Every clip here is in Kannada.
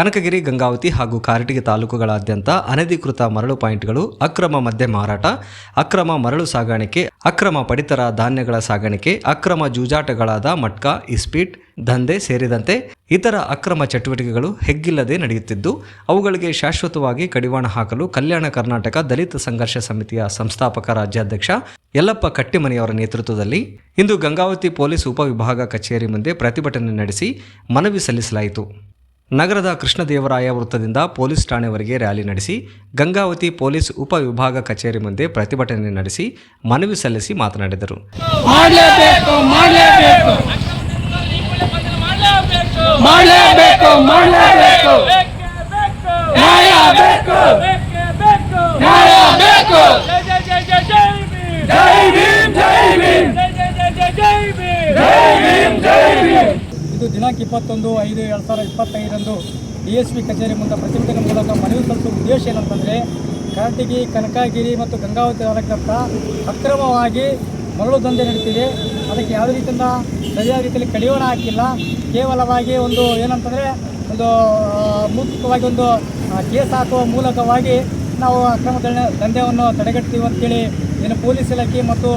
Kanakagiri, Gangavati ಹಾಗೂ ಕಾರಟಗಿ ತಾಲೂಕುಗಳಾದ್ಯಂತ ಅನಧಿಕೃತ ಮರಳು ಪಾಯಿಂಟ್ಗಳು, ಅಕ್ರಮ ಮದ್ಯ ಮಾರಾಟ, ಅಕ್ರಮ ಮರಳು ಸಾಗಾಣಿಕೆ, ಅಕ್ರಮ ಪಡಿತರ ಧಾನ್ಯಗಳ ಸಾಗಾಣಿಕೆ, ಅಕ್ರಮ ಜೂಜಾಟಗಳಾದ ಮಟ್ಕಾ, ಇಸ್ಪೀಟ್, ದಂಧೆ ಸೇರಿದಂತೆ ಇತರ ಅಕ್ರಮ ಚಟುವಟಿಕೆಗಳು ಹೆಗ್ಗಿಲ್ಲದೆ ನಡೆಯುತ್ತಿದ್ದು, ಅವುಗಳಿಗೆ ಶಾಶ್ವತವಾಗಿ ಕಡಿವಾಣ ಹಾಕಲು ಕಲ್ಯಾಣ ಕರ್ನಾಟಕ ದಲಿತ ಸಂಘರ್ಷ ಸಮಿತಿಯ ಸಂಸ್ಥಾಪಕ ರಾಜ್ಯಾಧ್ಯಕ್ಷ ಯಲ್ಲಪ್ಪ ಕಟ್ಟಿಮನಿಯವರ ನೇತೃತ್ವದಲ್ಲಿ ಇಂದು ಗಂಗಾವತಿ ಪೊಲೀಸ್ ಉಪವಿಭಾಗ ಕಚೇರಿ ಮುಂದೆ ಪ್ರತಿಭಟನೆ ನಡೆಸಿ ಮನವಿ ಸಲ್ಲಿಸಲಾಯಿತು. ನಗರದ ಕೃಷ್ಣದೇವರಾಯ ವೃತ್ತದಿಂದ ಪೊಲೀಸ್ ಠಾಣೆವರೆಗೆ ರ್ಯಾಲಿ ನಡೆಸಿ ಗಂಗಾವತಿ ಪೊಲೀಸ್ ಉಪವಿಭಾಗ ಕಚೇರಿ ಮುಂದೆ ಪ್ರತಿಭಟನೆ ನಡೆಸಿ ಮನವಿ ಸಲ್ಲಿಸಿ ಮಾತನಾಡಿದರು. ಮಾಡಲೇಬೇಕು ಮಾಡಲೇಬೇಕು. ದಿನಾಂಕ ಇಪ್ಪತ್ತೊಂದು, ಐದು, ಎರಡು ಸಾವಿರದ ಇಪ್ಪತ್ತೈದರಂದು ಡಿ ಎಸ್ ಪಿ ಕಚೇರಿ ಮುಂದೆ ಪ್ರತಿಭಟನೆ ಮೂಲಕ ಮನವಿ ಸಲ್ಲಿಸುವ ಉದ್ದೇಶ ಏನಂತಂದರೆ ಕರಟಗಿ ಕನಕಗಿರಿ ಮತ್ತು ಗಂಗಾವತಿ ತಾಲೂಕಿನತ್ತ ಅಕ್ರಮವಾಗಿ ಮರಳು ದಂಧೆ ನಡೀತಿದೆ. ಅದಕ್ಕೆ ಯಾವುದೇ ರೀತಿಯಿಂದ ಸರಿಯಾದ ರೀತಿಯಲ್ಲಿ ಕಡಿವಾಣ ಹಾಕಿಲ್ಲ. ಕೇವಲವಾಗಿ ಒಂದು ಏನಂತಂದರೆ, ಒಂದು ಮುಖ್ಯವಾಗಿ ಒಂದು ಕೇಸ್ ಹಾಕುವ ಮೂಲಕವಾಗಿ ನಾವು ಅಕ್ರಮ ದಂಡ ದಂಧೆಯನ್ನು ತಡೆಗಟ್ತೀವಿ ಅಂತೇಳಿ ಏನು ಪೊಲೀಸ್ ಇಲಾಖೆ ಮತ್ತು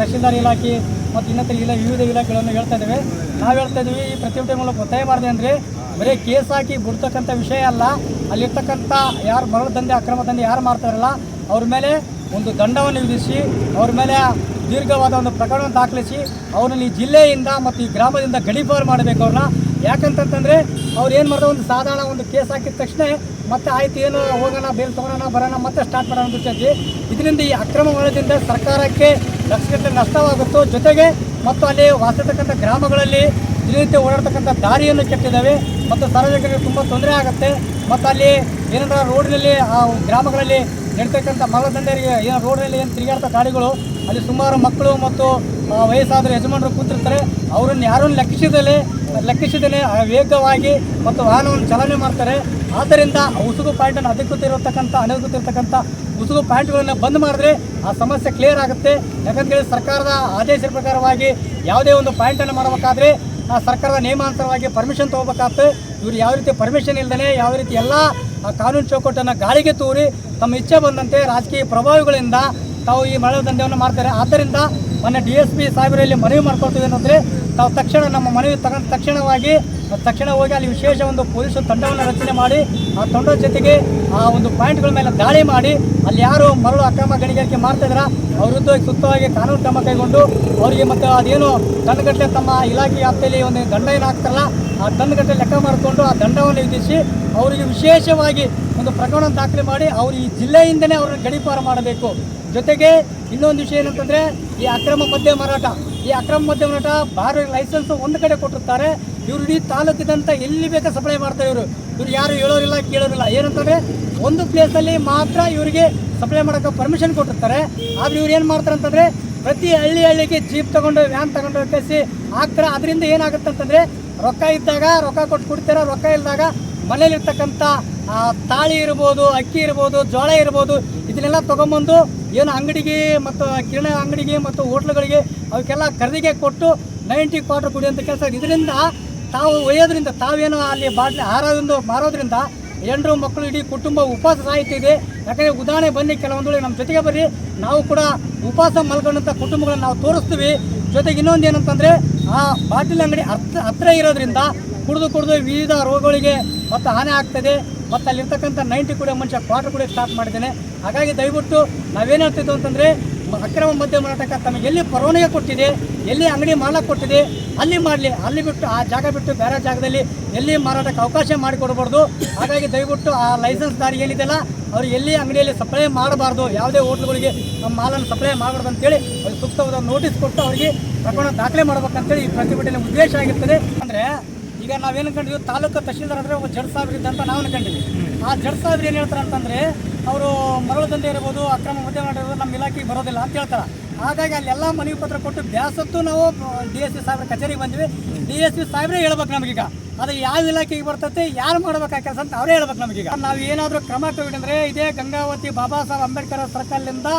ತಹಶೀಲ್ದಾರ್ ಇಲಾಖೆ ಮತ್ತು ಇನ್ನಿತರ ಇಲ್ಲ ವಿವಿಧ ಇಲಾಖೆಗಳನ್ನು ಹೇಳ್ತಾ ಇದ್ದೇವೆ. ನಾವು ಹೇಳ್ತಾ ಇದ್ದೀವಿ ಈ ಪ್ರತಿಭಟನೆ ಮೂಲಕ ಒತ್ತಾಯ ಅಂದರೆ ಬರೀ ಕೇಸ್ ಹಾಕಿ ಬಿಡ್ತಕ್ಕಂಥ ವಿಷಯ ಅಲ್ಲ. ಅಲ್ಲಿರ್ತಕ್ಕಂಥ ಯಾರು ಮರಳು ದಂಧೆ, ಅಕ್ರಮ ದಂಧೆ ಯಾರು ಮಾಡ್ತಾರಲ್ಲ, ಅವ್ರ ಮೇಲೆ ಒಂದು ದಂಡವನ್ನು ವಿಧಿಸಿ, ಅವ್ರ ಮೇಲೆ ದೀರ್ಘವಾದ ಒಂದು ಪ್ರಕರಣವನ್ನು ದಾಖಲಿಸಿ, ಅವ್ರನ್ನ ಈ ಜಿಲ್ಲೆಯಿಂದ ಮತ್ತು ಈ ಗ್ರಾಮದಿಂದ ಗಡಿಪಾರು ಮಾಡಬೇಕು ಅವ್ರನ್ನ. ಯಾಕಂತಂತಂದರೆ ಅವ್ರು ಏನು ಮಾಡಿದ್ರೆ ಒಂದು ಸಾಧಾರಣ ಒಂದು ಕೇಸ್ ಹಾಕಿದ ತಕ್ಷಣ ಮತ್ತೆ ಆಯ್ತು, ಏನು, ಹೋಗೋಣ, ಬೇಲ್ ತಗೋಣ, ಬರೋಣ, ಮತ್ತೆ ಸ್ಟಾರ್ಟ್ ಮಾಡೋಣ ವಿಚಾರಿಸಿ. ಇದರಿಂದ ಈ ಅಕ್ರಮ ಮಾಡೋದ್ರಿಂದ ಸರ್ಕಾರಕ್ಕೆ ಲಕ್ಷಗಟ್ಟಲೆ ನಷ್ಟವಾಗುತ್ತೋ, ಜೊತೆಗೆ ಮತ್ತು ಅಲ್ಲಿ ವಾಸಿರ್ತಕ್ಕಂಥ ಗ್ರಾಮಗಳಲ್ಲಿ ದಿನನಿತ್ಯ ಓಡಾಡ್ತಕ್ಕಂಥ ದಾರಿಯನ್ನು ಕೆಟ್ಟಿದ್ದಾವೆ. ಮತ್ತು ಸಾರ್ವಜನಿಕರಿಗೆ ತುಂಬ ತೊಂದರೆ ಆಗುತ್ತೆ. ಮತ್ತು ಅಲ್ಲಿ ಏನಂದ್ರೆ ರೋಡ್ನಲ್ಲಿ, ಆ ಗ್ರಾಮಗಳಲ್ಲಿ ನಡೀತಕ್ಕಂಥ ತಂದೆಯರಿಗೆ ಏನು ರೋಡ್ನಲ್ಲಿ ಏನು ತಿರುಗಾಡ್ತ ಗಾಡಿಗಳು ಅಲ್ಲಿ ಸುಮಾರು ಮಕ್ಕಳು ಮತ್ತು ವಯಸ್ಸಾದ ಯಜಮಾನರು ಕೂತಿರ್ತಾರೆ. ಅವರನ್ನು ಯಾರನ್ನು ಲೆಕ್ಕಿಸಿದಲೇ ಲೆಕ್ಕಿಸಿದಲೇ ವೇಗವಾಗಿ ಮತ್ತು ವಾಹನವನ್ನು ಚಾಲನೆ ಮಾಡ್ತಾರೆ. ಆದ್ದರಿಂದ ಉಸುಗು ಪಾಯಿಂಟನ್ನು ಅಧಿಕೃತ ಇರತಕ್ಕಂಥ ಅನಧಿಕೃತ ಇರತಕ್ಕಂಥ ಉಸುಗು ಪಾಯಿಂಟ್ಗಳನ್ನು ಬಂದ್ ಮಾಡಿದ್ರೆ ಆ ಸಮಸ್ಯೆ ಕ್ಲಿಯರ್ ಆಗುತ್ತೆ. ಯಾಕಂತೇಳಿ ಸರ್ಕಾರದ ಆದೇಶದ ಪ್ರಕಾರವಾಗಿ ಯಾವುದೇ ಒಂದು ಪಾಯಿಂಟನ್ನು ಮಾಡಬೇಕಾದ್ರೆ ಆ ಸರ್ಕಾರದ ನಿಯಮಾನುಸಾರವಾಗಿ ಪರ್ಮಿಷನ್ ತೊಗೋಬೇಕಾಗ್ತದೆ. ಇವರು ಯಾವ ರೀತಿ ಪರ್ಮಿಷನ್ ಇಲ್ಲದೇ ಯಾವ ರೀತಿ ಎಲ್ಲ ಕಾನೂನು ಚೌಕಟ್ಟನ್ನು ಗಾಳಿಗೆ ತೂರಿ ತಮ್ಮ ಇಚ್ಛೆ ಬಂದಂತೆ ರಾಜಕೀಯ ಪ್ರಭಾವಿಗಳಿಂದ ತಾವು ಈ ಮಳೆ ದಂಧೆಯನ್ನು ಮಾಡ್ತಾರೆ. ಆದ್ದರಿಂದ ಮೊನ್ನೆ ಡಿ ಎಸ್ ಪಿ ಸಾಹೇಬರಲ್ಲಿ ಮನವಿ ಮಾಡ್ಕೊಳ್ತೀವಿ ಏನಂದರೆ ತಾವು ತಕ್ಷಣ ನಮ್ಮ ಮನವಿ ತಗೊಂಡ ತಕ್ಷಣವಾಗಿ, ತಕ್ಷಣ ಹೋಗಿ ಅಲ್ಲಿ ವಿಶೇಷ ಒಂದು ಪೊಲೀಸ್ ತಂಡವನ್ನು ರಚನೆ ಮಾಡಿ, ಆ ತಂಡದ ಜೊತೆಗೆ ಆ ಒಂದು ಪಾಯಿಂಟ್ಗಳ ಮೇಲೆ ದಾಳಿ ಮಾಡಿ, ಅಲ್ಲಿ ಯಾರು ಮರಳು ಅಕ್ರಮ ಗಣಿಗಾರಿಕೆ ಮಾಡ್ತಾ ಇದ್ದಾರ ಅವ್ರ ವಿರುದ್ಧ ಸೂಕ್ತವಾಗಿ ಕಾನೂನು ಕ್ರಮ ಕೈಗೊಂಡು ಅವರಿಗೆ ಮತ್ತು ಅದೇನು ದಂಡಗಟ್ಟಲೆ ತಮ್ಮ ಇಲಾಖೆ ವ್ಯಾಪ್ತಿಯಲ್ಲಿ ಒಂದು ದಂಡ ಏನು ಹಾಕ್ತಾರಲ್ಲ, ಆ ದಂಡಗಟ್ಟಲೆ ಲೆಕ್ಕ ಮಾಡಿಕೊಂಡು ಆ ದಂಡವನ್ನು ವಿಧಿಸಿ ಅವರಿಗೆ ವಿಶೇಷವಾಗಿ ಒಂದು ಪ್ರಕರಣ ದಾಖಲೆ ಮಾಡಿ, ಅವರು ಈ ಜಿಲ್ಲೆಯಿಂದನೇ ಅವರನ್ನು ಗಡೀಪಾರು ಮಾಡಬೇಕು. ಜೊತೆಗೆ ಇನ್ನೊಂದು ವಿಷಯ ಏನಂತಂದರೆ ಈ ಅಕ್ರಮ ಮದ್ಯ ಮಾರಾಟ. ಈ ಅಕ್ರಮ ಮದ್ಯ ಮಾರಾಟ ಬಾರ ಲೈಸೆನ್ಸ್ ಒಂದು ಕಡೆ ಕೊಟ್ಟಿರ್ತಾರೆ. ಇವರು ಇಡೀ ತಾಲೂಕಿದಂತ ಎಲ್ಲಿ ಬೇಕಾ ಸಪ್ಲೈ ಮಾಡ್ತಾರೆ ಇವರು. ಇವ್ರು ಯಾರು ಹೇಳೋರಿಲ್ಲ, ಕೇಳೋರಿಲ್ಲ. ಏನಂತಂದ್ರೆ ಒಂದು ಪ್ಲೇಸಲ್ಲಿ ಮಾತ್ರ ಇವರಿಗೆ ಸಪ್ಲೈ ಮಾಡೋಕೆ ಪರ್ಮಿಷನ್ ಕೊಟ್ಟಿರ್ತಾರೆ. ಆದ್ರೆ ಇವ್ರು ಏನು ಮಾಡ್ತಾರೆ ಅಂತಂದ್ರೆ ಪ್ರತಿ ಹಳ್ಳಿ ಹಳ್ಳಿಗೆ ಜೀಪ್ ತಗೊಂಡು ವ್ಯಾನ್ ತಗೊಂಡು ಕಳಿಸಿ ಹಾಕ್ತಾರೆ. ಅದರಿಂದ ಏನಾಗುತ್ತೆ ಅಂತಂದ್ರೆ ರೊಕ್ಕ ಇದ್ದಾಗ ರೊಕ್ಕ ಕೊಟ್ಟು ಕೊಡ್ತಾರೆ, ರೊಕ್ಕ ಇಲ್ಲದಾಗ ಮನೇಲಿರ್ತಕ್ಕಂಥ ತಾಳಿ ಇರ್ಬೋದು, ಅಕ್ಕಿ ಇರ್ಬೋದು ಜೋಳ ಇರ್ಬೋದು, ಇದನ್ನೆಲ್ಲ ತೊಗೊಂಬಂದು ಏನು ಅಂಗಡಿಗೆ ಮತ್ತು ಕಿರಣ ಅಂಗಡಿಗೆ ಮತ್ತು ಹೋಟ್ಲುಗಳಿಗೆ ಅವಕ್ಕೆಲ್ಲ ಖರೀದಿಗೆ ಕೊಟ್ಟು ನೈಂಟಿ ಕ್ವಾರ್ಟರ್ ಕುಡಿಯುವಂಥ ಕೆಲಸ ಇದರಿಂದ ತಾವು ಒಯ್ಯೋದ್ರಿಂದ ತಾವೇನು ಅಲ್ಲಿ ಬಾಟ್ಲಿ ಹಾರೋದ್ರಿಂದ ಮಾರೋದ್ರಿಂದ ಹೆಂಡ್ರು ಮಕ್ಕಳು ಇಡೀ ಕುಟುಂಬ ಉಪವಾಸ ಸಾಯ್ತಿದೆ ಯಾಕಂದರೆ ಉದಾಹರಣೆ ಬನ್ನಿ ಕೆಲವೊಂದು ನಮ್ಮ ಜೊತೆಗೆ ಬರ್ರಿ. ನಾವು ಕೂಡ ಉಪವಾಸ ಮಲ್ಕೊಂಡಂಥ ಕುಟುಂಬಗಳನ್ನ ನಾವು ತೋರಿಸ್ತೀವಿ. ಜೊತೆಗೆ ಇನ್ನೊಂದು ಏನಂತಂದರೆ ಆ ಬಾಟಲಿ ಅಂಗಡಿ ಹತ್ತಿರ ಹತ್ತಿರ ಇರೋದ್ರಿಂದ ಕುಡಿದು ಕುಡಿದು ವಿವಿಧ ರೋಗಗಳಿಗೆ ಮತ್ತು ಹಾನಿ ಆಗ್ತದೆ. ಮತ್ತು ಅಲ್ಲಿರ್ತಕ್ಕಂಥ ನೈಂಟಿ ಕೂಡ ಮನುಷ್ಯ ಕ್ವಾರ್ಟರ್ ಕೂಡ ಸ್ಟಾರ್ಟ್ ಮಾಡಿದ್ದೇನೆ. ಹಾಗಾಗಿ ದಯವಿಟ್ಟು ನಾವೇನು ಅಂತಂದರೆ ಅಕ್ರಮ ಮದ್ಯ ಮಾರಾಟಕ್ಕೆ ತಮಗೆ ಎಲ್ಲಿ ಪರವಾನಗಿ ಕೊಟ್ಟಿದೆ, ಎಲ್ಲಿ ಅಂಗಡಿ ಮಾಲಕ್ಕೆ ಕೊಟ್ಟಿದೆ, ಅಲ್ಲಿ ಮಾಡಲಿ, ಅಲ್ಲಿ ಬಿಟ್ಟು ಆ ಜಾಗ ಬಿಟ್ಟು ಬೇರೆ ಜಾಗದಲ್ಲಿ ಎಲ್ಲಿ ಮಾರಾಟಕ್ಕೆ ಅವಕಾಶ ಮಾಡಿಕೊಡ್ಬಾರ್ದು. ಹಾಗಾಗಿ ದಯವಿಟ್ಟು ಆ ಲೈಸೆನ್ಸ್ ದಾರಿ ಏನಿದೆಯಲ್ಲ, ಅವ್ರು ಎಲ್ಲಿ ಅಂಗಡಿಯಲ್ಲಿ ಸಪ್ಲೈ ಮಾಡಬಾರ್ದು, ಯಾವುದೇ ಹೋಟ್ಲುಗಳಿಗೆ ನಮ್ಮ ಮಾಲನ್ನು ಸಪ್ಲೈ ಮಾಡಬಾರ್ದು ಅಂತೇಳಿ ಅವ್ರಿಗೆ ಸೂಕ್ತವಾದ ನೋಟಿಸ್ ಕೊಟ್ಟು ಅವರಿಗೆ ಪ್ರಕರಣ ದಾಖಲೆ ಮಾಡ್ಬೇಕಂತೇಳಿ ಈ ಪ್ರತಿಭಟನೆ ಉದ್ದೇಶ ಆಗಿರ್ತದೆ. ಅಂದರೆ ಈಗ ನಾವೇನು ಕಂಡಿದ್ವಿ? ತಾಲೂಕು ತಹಶೀಲ್ದಾರ್ ಅಂದರೆ ಒಬ್ಬ ಜಡ್ ಸಾಹೇಬ್ರು ಇದ್ದಂತ ನಾವು ಅನ್ಕೊಂಡಿದ್ವಿ ಆ ಜಡ್ ಸಾಹೇಬ್ರು ಏನು ಹೇಳ್ತಾರೆ ಅಂತಂದರೆ, ಅವರು ಮರಳು ದಂಧೆ ಇರ್ಬೋದು, ಅಕ್ರಮ ಮದ್ಯ ಮಾಡಿರ್ಬೋದು ನಮ್ಮ ಇಲಾಖೆಗೆ ಬರೋದಿಲ್ಲ ಅಂತ ಹೇಳ್ತಾರೆ. ಹಾಗಾಗಿ ಅಲ್ಲೆಲ್ಲ ಮನವಿ ಪತ್ರ ಕೊಟ್ಟು ಬ್ಯಾಸತ್ತು ನಾವು, ಡಿ ಎಸ್ ಪಿ ಸಾಹೇಬ್ರ ಕಚೇರಿಗೆ ಬಂದ್ವಿ. ಡಿ ಎಸ್ ಪಿ ಸಾಹೇಬ್ರೇ ಹೇಳ್ಬೇಕು ನಮಗೀಗ. ಅದು ಯಾವ ಇಲಾಖೆಗೆ ಬರ್ತೈತೆ, ಯಾರು ಮಾಡ್ಬೇಕು ಆ ಕೆಲಸ ಅಂತ ಅವರೇ ಹೇಳ್ಬೇಕು ನಮಗೀಗ. ನಾವು ಏನಾದರೂ ಕ್ರಮ ತಗೊಂಡ್ರೆ ಇದೇ ಗಂಗಾವತಿ ಬಾಬಾ ಸಾಹೇಬ್ ಅಂಬೇಡ್ಕರ್ ಸರ್ಕಲ್ನಿಂದ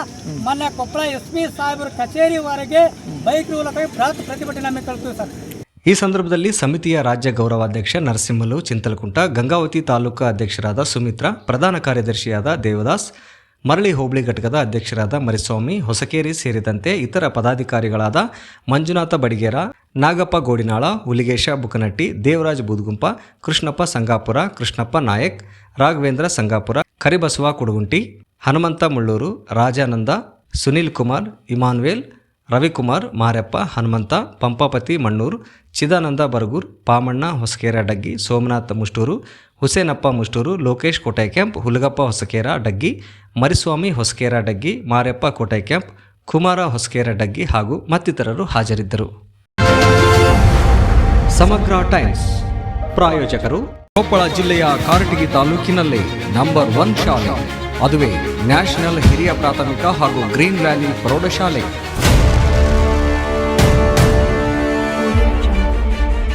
ಮೊನ್ನೆ ಕೊಪ್ಪಳ ಎಸ್ ಪಿ ಸಾಹೇಬ್ರ ಕಚೇರಿವರೆಗೆ ಬೈಕ್ ಮೂಲಕ ಬೃಹತ್ ಪ್ರತಿಭಟನೆ ನಮಗೆ ಕಳ್ತೀವಿ ಸರ್ ಈ ಸಂದರ್ಭದಲ್ಲಿ ಸಮಿತಿಯ ರಾಜ್ಯ ಗೌರವಾಧ್ಯಕ್ಷ ನರಸಿಂಹಲು ಚಿಂತಲಕುಂಟ, ಗಂಗಾವತಿ ತಾಲೂಕು ಅಧ್ಯಕ್ಷರಾದ ಸುಮಿತ್ರ, ಪ್ರಧಾನ ಕಾರ್ಯದರ್ಶಿಯಾದ ದೇವದಾಸ್, ಮರಳಿ ಹೋಬಳಿ ಘಟಕದ ಅಧ್ಯಕ್ಷರಾದ ಮರಿಸ್ವಾಮಿ, ಹೊಸಕೇರಿ ಸೇರಿದಂತೆ ಇತರ ಪದಾಧಿಕಾರಿಗಳಾದ ಮಂಜುನಾಥ ಬಡಿಗೇರ, ನಾಗಪ್ಪ ಗೋಡಿನಾಳ, ಹುಲಿಗೇಶ ಬುಕನಟ್ಟಿ, ದೇವರಾಜ್ ಬೂದ್ಗುಂಪ, ಕೃಷ್ಣಪ್ಪ ಸಂಗಾಪುರ, ಕೃಷ್ಣಪ್ಪ ನಾಯಕ್, ರಾಘವೇಂದ್ರ ಸಂಗಾಪುರ, ಕರಿಬಸವ ಕುಡುಗುಂಟಿ, ಹನುಮಂತ ಮುಳ್ಳೂರು, ರಾಜಾನಂದ, ಸುನೀಲ್ ಕುಮಾರ್, ಇಮಾನ್ವೇಲ್ ರವಿಕುಮಾರ್, ಮಾರೆಪ್ಪ, ಹನುಮಂತ, ಪಂಪಾಪತಿ, ಮಣ್ಣೂರು, ಚಿದಾನಂದ ಬರಗೂರ್, ಪಾಮಣ್ಣ, ಹೊಸಕೇರ, ಡಗ್ಗಿ, ಸೋಮನಾಥ್ ಮುಷ್ಟೂರು, ಹುಸೇನಪ್ಪ ಮುಷ್ಟೂರು, ಲೋಕೇಶ್ ಕೋಟೈಕ್ಯಾಂಪ್, ಹುಲಗಪ್ಪ ಹೊಸಕೇರ, ಡಗ್ಗಿ, ಮರಿಸ್ವಾಮಿ ಹೊಸಕೇರ, ಡಗ್ಗಿ, ಮಾರೆಪ್ಪ ಕೋಟೈಕ್ಯಾಂಪ್, ಕುಮಾರ ಹೊಸಕೇರ, ಡಗ್ಗಿ ಹಾಗೂ ಮತ್ತಿತರರು ಹಾಜರಿದ್ದರು. ಸಮಗ್ರ ಟೈಮ್ಸ್. ಪ್ರಾಯೋಜಕರು ಕೊಪ್ಪಳ ಜಿಲ್ಲೆಯ ಕಾರಟಗಿ ತಾಲೂಕಿನಲ್ಲಿ ನಂಬರ್ ಒನ್ ಶಾಲೆ, ಅದುವೇ ನ್ಯಾಷನಲ್ ಹಿರಿಯ ಪ್ರಾಥಮಿಕ ಹಾಗೂ ಗ್ರೀನ್ ವ್ಯಾಲಿ ಪ್ರೌಢಶಾಲೆ.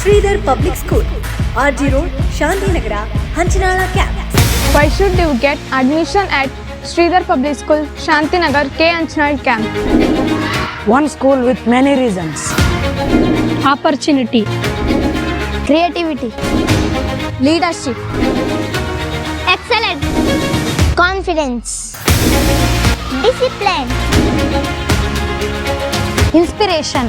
Shridhar public school RG road Shantinagar Hanchanal camp Why should you get admission at Sridhar Public School, Shantinagar, K. Anchanaid Camp? One school with many reasons. opportunity, creativity, leadership, excellence, confidence, discipline, inspiration,